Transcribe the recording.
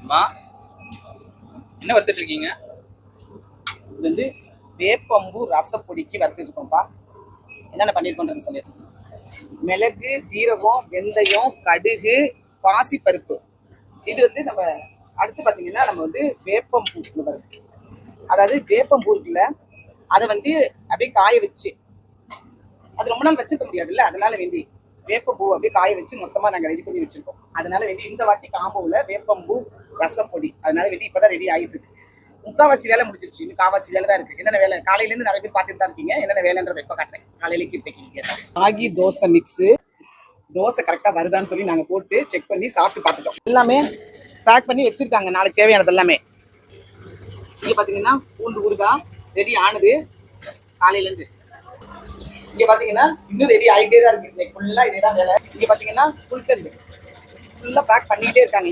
அம்மா என்ன வத்துட்டு இருக்கீங்க இது வந்து வேப்பம்பூ ரசப்பொடிக்கு வறுத்துட்டு இருக்கோம்ப்பா என்னென்ன பண்ணியிருக்கோன்றது சொல்லி மிளகு ஜீரகம் வெந்தயம் கடுகு பாசிப்பருப்பு. இது வந்து நம்ம அடுத்து பார்த்தீங்கன்னா நம்ம வந்து வேப்பம்பூ வருது அதாவது வேப்பம்பூ இருக்குல்ல அதை வந்து அப்படியே காய வச்சு அது ரொம்ப நாள் வச்சுக்க முடியாதுல்ல அதனால வேண்டி வேப்பம்பூ அப்படியே காய வச்சு மொத்தமா நாங்க ரெடி பண்ணி வச்சிருக்கோம். அதனால வந்து இந்த வாட்டி காம்போவில் வேப்பம்பூ ரசப்பொடி அதனால வந்து இப்பதான் ரெடி ஆயிட்டு இருக்கு. முக்காவாசி வேலை முடிஞ்சிருச்சு. இன்னும் காவாசி வேலை தான் இருக்கு. என்னென்ன வேலை? காலையில இருந்து நிறைய பேர் பார்த்துட்டு தான் இருக்கீங்க. என்னென்ன வேலைன்றதை இப்ப காட்டுறேன். காலையிலேக்கு இப்ப ராகி தோசை மிக்ஸ் தோசை கரெக்டா வருதான்னு சொல்லி நாங்க போட்டு செக் பண்ணி சாப்பிட்டு பார்த்துட்டோம். எல்லாமே பேக் பண்ணி வச்சிருக்காங்க. நாளைக்கு தேவையானது எல்லாமே. இங்க பாத்தீங்கன்னா பூண்டு ஊறுகாய் ரெடி ஆனது. காலையில இருந்து. இங்க பாத்தீங்கன்னா இன்னும் ரெடி ஆகிட்டே தான் இருக்கு. இன்னைக்கு ஃபுல்லா இதே தான் வேலை. இங்க பாத்தீங்கன்னா புல்கறி ஃபுல்லா பேக் பண்ணிட்டே இருக்காங்க.